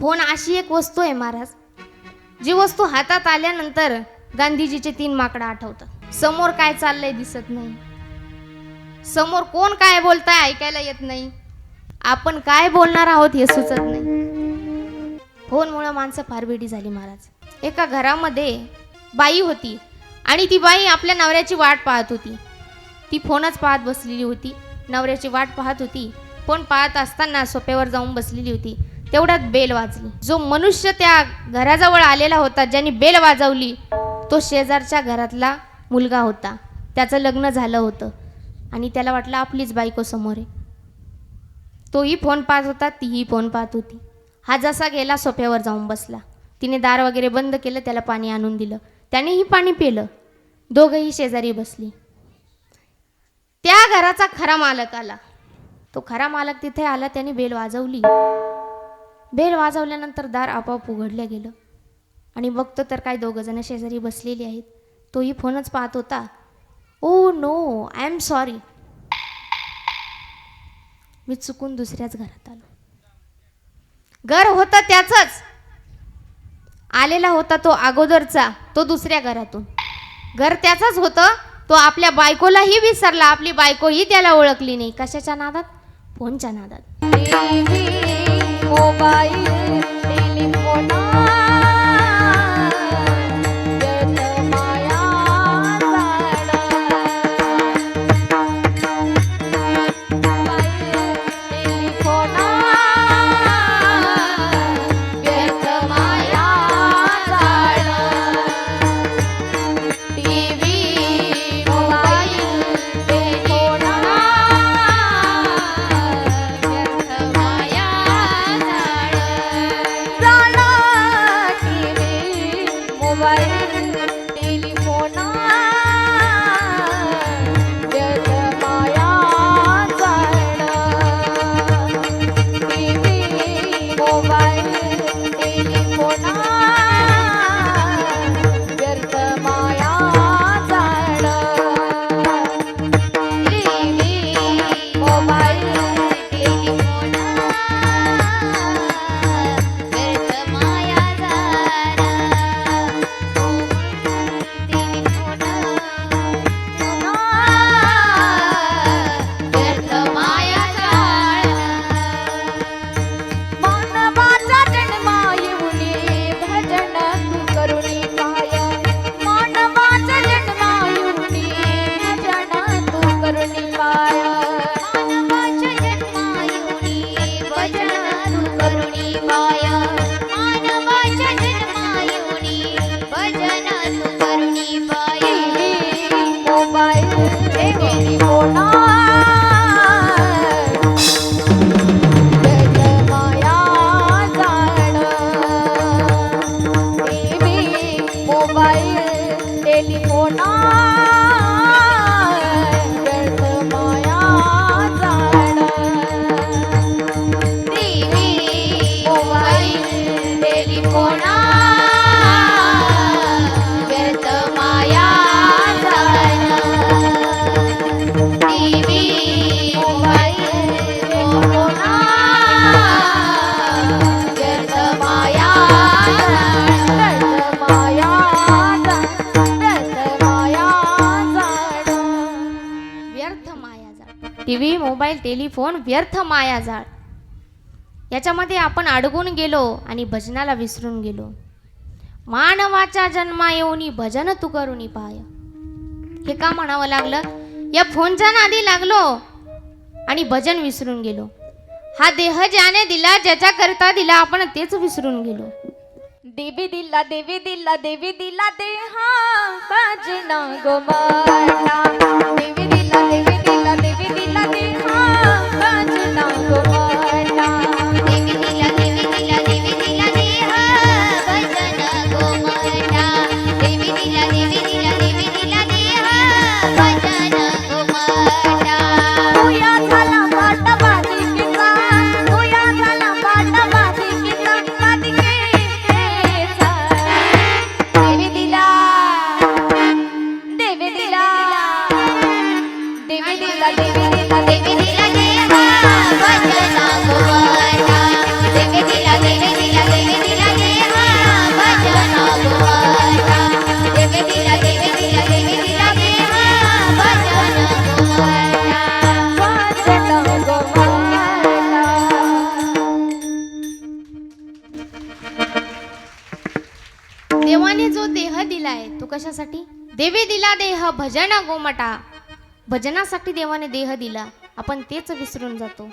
Phone अशी एक वस्तू आहे महाराज. जी वस्तू हातात आल्यानंतर गांधीजीचे तीन माकडं आठवतात. समोर काय चाललंय दिसत नाही. समोर कोण काय बोलताय ऐकायला येत नाही. आपण काय बोलणार आहोत हे सुचत नाही. फोनमुळं माणसं फार बेडी झाली महाराज. एका घरामध्ये बाई होती आणि ती बाई आपल्या नवऱ्याची वाट पाहत होती. ती फोनच पाहत बसलेली होती. नवऱ्याची वाट पाहत होती. फोन पाहत असताना सोप्यावर जाऊन बसलेली होती. तेवढ्यात बेल वाजली. जो मनुष्य त्या घराजवळ आलेला होता ज्यांनी बेल वाजवली तो शेजारच्या घरातला मुलगा होता. त्याचं लग्न झालं होतं आणि त्याला वाटलं आपलीच बायको समोर आहे. तोही फोन पाहत होता तीही फोन पाहत होती. हा जसा गेला सोफ्यावर जाऊन बसला. तिने दार वगैरे बंद केलं त्याला पाणी आणून दिलं. त्यानेही पाणी पिलं. दोघंही शेजारी बसली. त्या घराचा खरा मालक आला. तो खरा मालक तिथे आला त्याने बेल वाजवली. बेल वाजवल्यानंतर दार आपोआप उघडलं गेलं. आणि बघतो तर काय दोघं जण शेजारी बसलेली आहेत. तोही फोनच पाहत होता. Oh no I am sorry. मी चुकून दुसऱ्याच घरात आलो. घर होतं त्याचंच. आलेला होता तो अगोदरचा तो दुसऱ्या घरातून. घर त्याचंच होतं. तो आपल्या बायकोलाही विसरला. आपली बायकोही त्याला ओळखली नाही. कशाच्या नादात? फोनच्या नादात. Mobile mobile bye. TV mobile telephone व्यर्थ मायाजाळ याच्यामध्ये आपण अडगून गेलो आणि भजनाला विसरून गेलो. मानवाच्या जन्मा येऊन भजन तू करून पाय. हे का म्हणावं लागलं? या फोनच्या नादी लागलो आणि भजन विसरून गेलो. हा देह ज्याने दिला ज्याच्या करता दिला आपण तेच विसरून गेलो. देवी दिला देवी दिला देवी दिला देहा भजना गोमाता देवी दिला देवी देवाने जो देह दिलाय तो कशासाठी? देवे दिला देह भजन गोमटा. भजनासाठी देवाने देह दिला. आपण तेच विसरून जातो.